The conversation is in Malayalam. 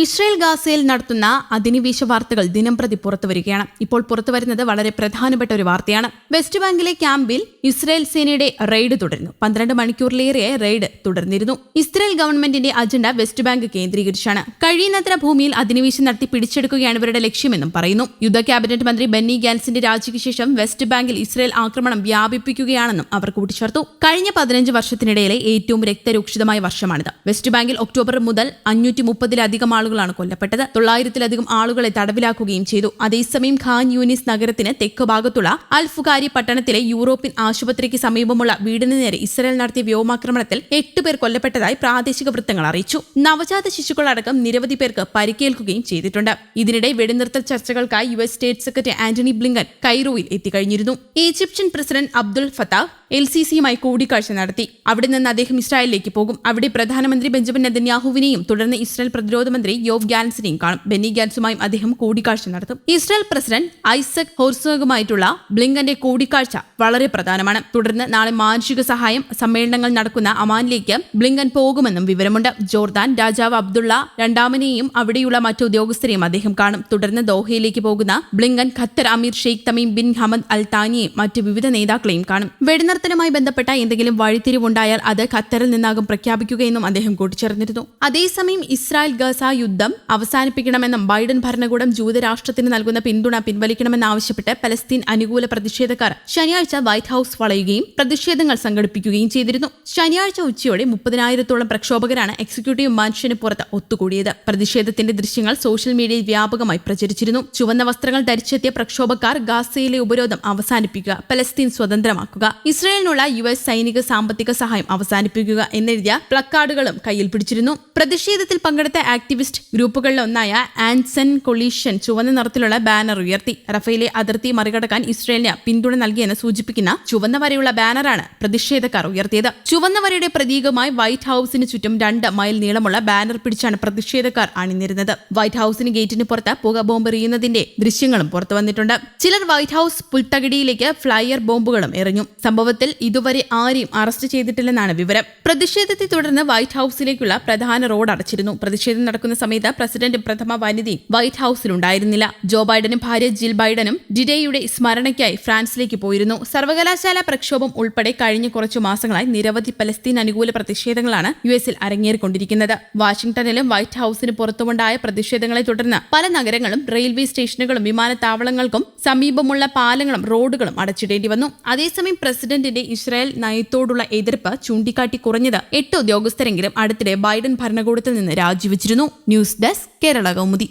ഇസ്രയേൽ ഗാസയിൽ നടത്തുന്ന അധിനിവേശ വാർത്തകൾ ദിനംപ്രതി പുറത്തുവരികയാണ്. ഇപ്പോൾ പുറത്തുവരുന്നത് വളരെ പ്രധാനപ്പെട്ട ഒരു വാർത്തയാണ്. വെസ്റ്റ് ബാങ്കിലെ ക്യാമ്പിൽ ഇസ്രയേൽ സേനയുടെ റെയ്ഡ് തുടരുന്നു. പന്ത്രണ്ട് മണിക്കൂറിലേറെ റെയ്ഡ് തുടർന്നിരുന്നു. ഇസ്രയേൽ ഗവൺമെന്റിന്റെ അജണ്ട വെസ്റ്റ് ബാങ്ക് കേന്ദ്രീകരിച്ചാണ്. കഴിയുന്നത്ര ഭൂമിയിൽ അധിനിവേശം നടത്തി പിടിച്ചെടുക്കുകയാണ് ഇവരുടെ ലക്ഷ്യമെന്നും പറയുന്നു. യുദ്ധ ക്യാബിനറ്റ് മന്ത്രി ബെന്നി ഗാൻസിന്റെ രാജിക്ക് ശേഷം വെസ്റ്റ് ബാങ്കിൽ ഇസ്രയേൽ ആക്രമണം വ്യാപിപ്പിക്കുകയാണെന്നും അവർ കൂട്ടിച്ചേർത്തു. കഴിഞ്ഞ പതിനഞ്ച് വർഷത്തിനിടയിലെ ഏറ്റവും രക്തരൂക്ഷിതമായ വർഷമാണിത്. വെസ്റ്റ് ബാങ്കിൽ ഒക്ടോബർ മുതൽ അഞ്ഞൂറ്റി മുപ്പതിലധികം ആളുകളാണ് കൊല്ലപ്പെട്ടത്. തൊള്ളായിരത്തിലധികം ആളുകളെ തടവിലാക്കുകയും ചെയ്തു. അതേസമയം ഖാൻ യൂനിസ് നഗരത്തിന് തെക്ക് ഭാഗത്തുള്ള അൽഫുകാരി പട്ടണത്തിലെ യൂറോപ്യൻ ആശുപത്രിക്ക് സമീപമുള്ള വീടിന് നേരെ ഇസ്രായേൽ നടത്തിയ വ്യോമാക്രമണത്തിൽ എട്ട് പേർ കൊല്ലപ്പെട്ടതായി പ്രാദേശിക വൃത്തങ്ങൾ അറിയിച്ചു. നവജാത ശിശുക്കളടക്കം നിരവധി പേർക്ക് പരിക്കേൽക്കുകയും ചെയ്തിട്ടുണ്ട്. ഇതിനിടെ വെടിനിർത്തൽ ചർച്ചകൾക്കായി U S state secretary Antony Blinken കൈറോയിൽ എത്തിക്കഴിഞ്ഞിരുന്നു. Egyptian president Abdul Fattah El C സിയുമായി കൂടിക്കാഴ്ച നടത്തി. അവിടെ നിന്ന് അദ്ദേഹം ഇസ്രായേലിലേക്ക് പോകും. അവിടെ പ്രധാനമന്ത്രി ബെഞ്ചമിൻ നെതന്യാഹുവിനെയും തുടർന്ന് ഇസ്രായേൽ പ്രതിരോധ മന്ത്രി യോവ് ഗാൻസിനെയും കാണും. ബെന്നി ഗാൻസുമായും അദ്ദേഹം കൂടിക്കാഴ്ച നടത്തും. ഇസ്രായേൽ പ്രസിഡന്റ് ഐസക് ഹോർസോഗുമായിട്ടുള്ള ബ്ലിങ്കന്റെ കൂടിക്കാഴ്ച വളരെ പ്രധാനമാണ്. തുടർന്ന് നാളെ മാനുഷിക സഹായം സമ്മേളനങ്ങൾ നടക്കുന്ന അമാനിലേക്ക് ബ്ലിങ്കൻ പോകുമെന്നും വിവരമുണ്ട്. ജോർദാൻ രാജാവ് അബ്ദുള്ള രണ്ടാമനെയും അവിടെയുള്ള മറ്റു ഉദ്യോഗസ്ഥരെയും അദ്ദേഹം കാണും. തുടർന്ന് ദോഹയിലേക്ക് പോകുന്ന Blinken Qatar Emir Sheikh Tamim bin Hamad Al താനിയെയും മറ്റു വിവിധ നേതാക്കളെയും കാണും. വെടിനിർത്തലുമായി ബന്ധപ്പെട്ട എന്തെങ്കിലും വഴിത്തിരിവുണ്ടായാൽ അത് ഖത്തറിൽ നിന്നാകും പ്രഖ്യാപിക്കുകയെന്നും അദ്ദേഹം കൂട്ടിച്ചേർന്നിരുന്നു. അതേസമയം ഇസ്രായേൽ ഗസ യുദ്ധം അവസാനിപ്പിക്കണമെന്നും ബൈഡൻ ഭരണകൂടം ജൂതരാഷ്ട്രത്തിന് നൽകുന്ന പിന്തുണ പിൻവലിക്കണമെന്നാവശ്യപ്പെട്ട് പലസ്തീൻ അനുകൂല പ്രതിഷേധക്കാർ ശനിയാഴ്ച വൈറ്റ് ഹൌസ് വളയുകയും പ്രതിഷേധങ്ങൾ സംഘടിപ്പിക്കുകയും ചെയ്തിരുന്നു. ശനിയാഴ്ച ഉച്ചയോടെ മുപ്പതിനായിരത്തോളം പ്രക്ഷോഭകരാണ് എക്സിക്യൂട്ടീവ് മനുഷ്യന് പുറത്ത് ഒത്തുകൂടിയത്. പ്രതിഷേധത്തിന്റെ ദൃശ്യങ്ങൾ സോഷ്യൽ മീഡിയയിൽ വ്യാപകമായി പ്രചരിച്ചിരുന്നു. ചുവന്ന വസ്ത്രങ്ങൾ ധരിച്ചെത്തിയ പ്രക്ഷോഭക്കാർ ഗാസയിലെ ഉപരോധം അവസാനിപ്പിക്കുക പലസ്തീൻ സ്വതന്ത്രമാക്കുക. ഇസ്രയേലിനുള്ള യു എസ് സൈനിക സാമ്പത്തിക സഹായം അവസാനിപ്പിക്കുക എന്നെഴുതിയ പ്ലക്കാർഡുകളും കയ്യിൽ പിടിച്ചിരുന്നു. പ്രതിഷേധത്തിൽ പങ്കെടുത്ത ആക്ടിവിസ്റ്റ് ഗ്രൂപ്പുകളിലൊന്നായ ആൻസൺ കൊളീഷൻ ചുവന്ന നിറത്തിലുള്ള ബാനർ ഉയർത്തി. റഫേലെ അതിർത്തി മറികടക്കാൻ ഇസ്രയേലിന് പിന്തുണ നൽകിയെന്ന് സൂചിപ്പിക്കുന്ന ചുവന്ന വരെയുള്ള ബാനറാണ് പ്രതിഷേധക്കാർ ഉയർത്തിയത്. ചുവന്ന വരയുടെ പ്രതീകമായി വൈറ്റ് ഹൌസിന് ചുറ്റും രണ്ട് മൈൽ നീളമുള്ള ബാനർ പിടിച്ചാണ് പ്രതിഷേധക്കാർ അണിനിരുന്നത്. വൈറ്റ് ഹൌസിന് ഗേറ്റിന് പുറത്ത് പുക ബോംബ് എറിയുന്നതിന്റെ ദൃശ്യങ്ങളും പുറത്തു വന്നിട്ടുണ്ട് ചിലർ വൈറ്റ് ഹൌസ് പുൽത്തകിടിയിലേക്ക് ഫ്ലയർ ബോംബുകളും എറിഞ്ഞു. സംഭവത്തിൽ ഇതുവരെ ആരെയും അറസ്റ്റ് ചെയ്തിട്ടില്ലെന്നാണ് വിവരം. പ്രതിഷേധത്തെ തുടർന്ന് വൈറ്റ് ഹൌസിലേക്കുള്ള പ്രധാന റോഡ് അടച്ചിരുന്നു. പ്രതിഷേധം നടക്കുന്ന സമയത്ത് പ്രസിഡന്റ് പ്രഥമ വനിതയും വൈറ്റ് ഹൌസിലുണ്ടായിരുന്നില്ല. ജോ ബൈഡനും ഭാര്യ ജിൽ ബൈഡനും ഡിഡേയുടെ സ്മരണയ്ക്കായി ഫ്രാൻസിലേക്ക് പോയിരുന്നു. സർവകലാശാല പ്രക്ഷോഭം ഉൾപ്പെടെ കഴിഞ്ഞ കുറച്ചു മാസങ്ങളായി നിരവധി പലസ്തീൻ അനുകൂല പ്രതിഷേധങ്ങളാണ് യു എസിൽ അരങ്ങേറിക്കൊണ്ടിരിക്കുന്നത്. വാഷിംഗ്ടണിലും വൈറ്റ് ഹൌസിന് പുറത്തുമുണ്ടായ പ്രതിഷേധങ്ങളെ തുടർന്ന് പല നഗരങ്ങളും റെയിൽവേ സ്റ്റേഷനുകളും വിമാനത്താവളങ്ങൾക്കും സമീപമുള്ള പാലങ്ങളും റോഡുകളും അടച്ചിടേണ്ടി വന്നു. അതേസമയം പ്രസിഡന്റിന്റെ ഇസ്രായേൽ നയത്തോടുള്ള എതിർപ്പ് ചൂണ്ടിക്കാട്ടി കുറഞ്ഞത് എട്ട് ഉദ്യോഗസ്ഥരെങ്കിലും അടുത്തിടെ ബൈഡൻ ഭരണകൂടത്തിൽ നിന്ന് രാജിവെച്ചിരുന്നു. News desk Kerala Kaumudi.